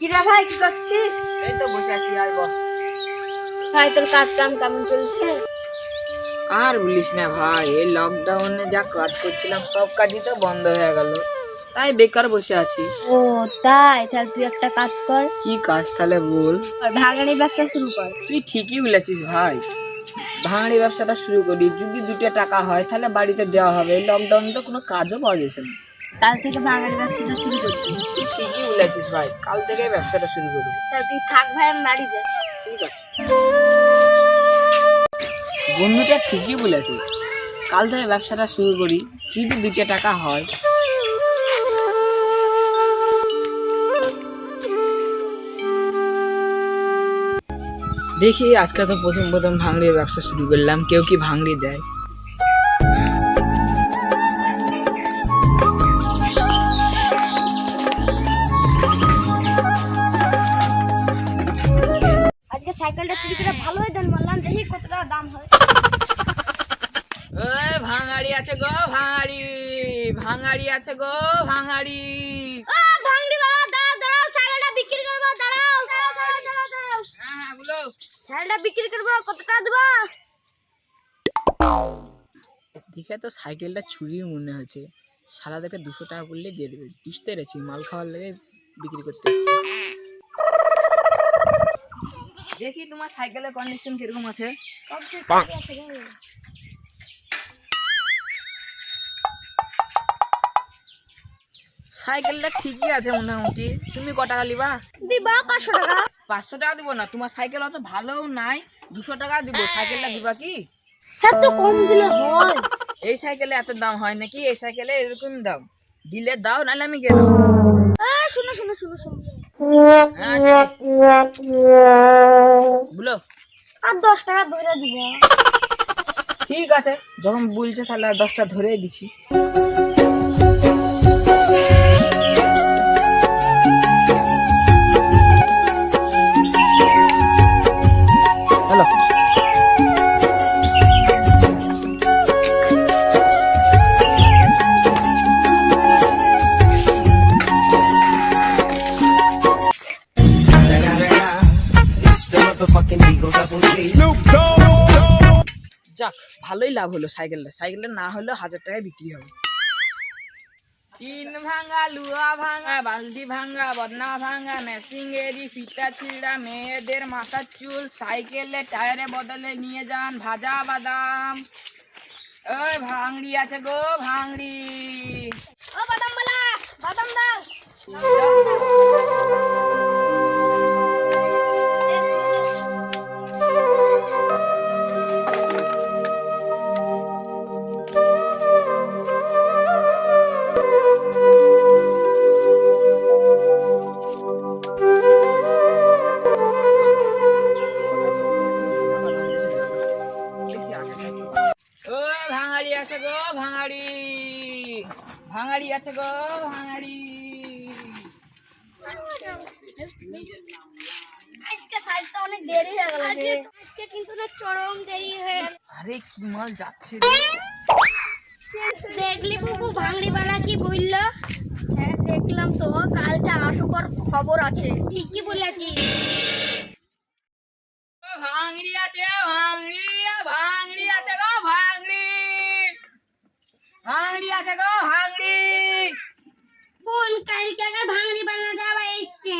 কিরা ভাই কি করছিস? এই তো বসে আছি আর বস। ভাই তোর কাজ কাম কেমন চলছে? আর বলিস না ভাই এই লকডাউনে যা কাজ করছিলাম সব কাজই তো বন্ধ হয়ে গেল। তাই বেকার বসে আছি। ও তাই? তাহলে তুই একটা কাজ কর। কি কাজ তাহলে বল? আর ভাগানি ব্যবসা শুরু কর। তুই ঠিকই বলেছিস ভাই। ভাঙড়ি ব্যবসাটা শুরু করি যদি দুটো টাকা হয় তাহলে বাড়িতে দেওয়া হবে। লকডাউনে তো কোনো কাজও পাওয়া যাচ্ছে না। কাল থেকে ভাগানি ব্যবসাটা শুরু করবি। তুই ঠিকই বলেছিস ভাই কাল থেকে ব্যবসাটা শুরু করবি। তাহলে তুই থাক ভাই আমি বাড়ি যাই। ঠিক আছে। বন্ধুটা ঠিকই বলেছে কাল থেকে ব্যবসাটা শুরু করি যদি দুটো টাকা হয়। দেখি আজকে তো প্রথম প্রথম ভাঙড়ির ব্যবসা শুরু করলাম কেউ কি ভাঙড়ি দেয়? ভাঙাড়ি আছে গো ভাঙাড়ি। ভাঙাড়ি আছে গো ভাঙাড়ি। ও ভাঙড়ি বাবা দাঁড়াও দাঁড়াও সাইকেলটা বিক্রি করব দাঁড়াও। হ্যাঁ হ্যাঁ বলো। সাইকেলটা বিক্রি করব কত টাকা দেবো? দেখে তো সাইকেলটা চুরির মনে হচ্ছে সারাদেরকে দুশো টাকা করলে দিয়ে দেবে। বুঝতে পেরেছি মাল খাওয়ার লেগে বিক্রি করতে দেখি তোমার সাইকেলের কন্ডিশন কীরকম আছে। সাইকেলটা ঠিকই আছে মোটামুটি। তুমি ক টাকা নিবা? দিবা পাঁচশো টাকা। পাঁচশো টাকা দিব না। তোমার সাইকেল অত ভালোও নাই দুশো টাকা দিব। সাইকেলটা দিবা কি? স্যার তো কম দিলে হয়। এই সাইকেলে এত দাম হয় নাকি? এই সাইকেলে এরকম দাম। দিলে দাও নাহলে আমি গেলাম। শুনো শুনো শুনো শুনো। হ্যাঁ বলো। আর দশ টাকা ধরে দিব। ঠিক আছে যখন বলছে তাহলে দশটা ধরে দিছি। যাক ভালোই লাভ হলো সাইকেলটা। সাইকেলটা না হলেও হাজার টাকায় বিক্রি হবে। টিন ভাঙা লুহা ভাঙা বালতি ভাঙা বদনা ভাঙা ফিতা ছিঁড়া মেয়েদের মাথার চুল সাইকেলে টায়ারে বদলে নিয়ে যান ভাজা বাদাম। ওই ভাঙড়ি আছে গো ভাঙড়ি। ও বাদাম বলা বাদাম দাও। ভাঙাড়ি আছে গো ভাঙাড়ি। আজকে সাইজটা অনেক দেরি হয়ে গেল আজকে আজকে কিন্তু না চরম দেরি হয়ে গেল। আরে কি মাল যাচ্ছে দেখলি বুবু ভাঙড়িওয়ালা কি বলল? হ্যাঁ দেখলাম তো। কালটা আসুকর খবর আছে। ঠিকই বলেছিস। ভাঙড়ি আছে ভাঙড়ি ভাঙড়ি আছে গো ভাঙড়ি। কোন কালকে ভাঙড়ি বানাতে আবার এসছে?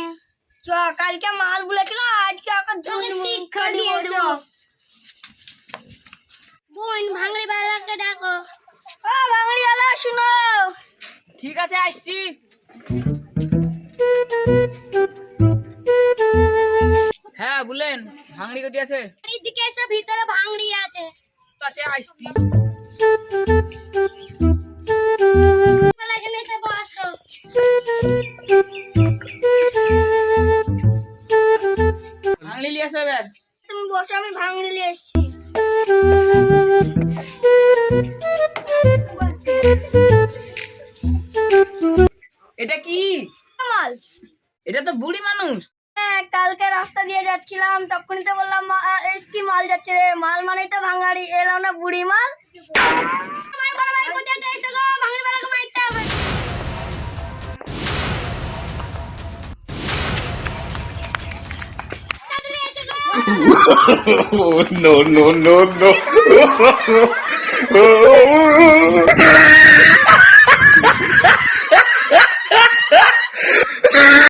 চ কালকে মাল বলেছিল আজকে আবার তোকে শিক্ষা দিয়ে দেবো। বোন ভাঙড়ি বালাকে ডাকো। ও ভাঙড়ি বালা শুনো। ঠিক আছে আসছি। হ্যাঁ বলেন ভাঙড়ি কোথায় আছে? এদিকে এসে ভিতরে ভাঙড়ি আছে। ঠিক আছে আসছি আসো এবার। তুমি বসো আমি এসেছি। এটা কি? এটা তো বুড়ি মানুষ। হ্যাঁ কালকে রাস্তা দিয়ে যাচ্ছিলাম তখনই তো বললাম কি মাল যাচ্ছে রে? মাল মানেই তো ভাঙাড়ি এলাম না বুড়ি মাল? oh, no, no, no, no.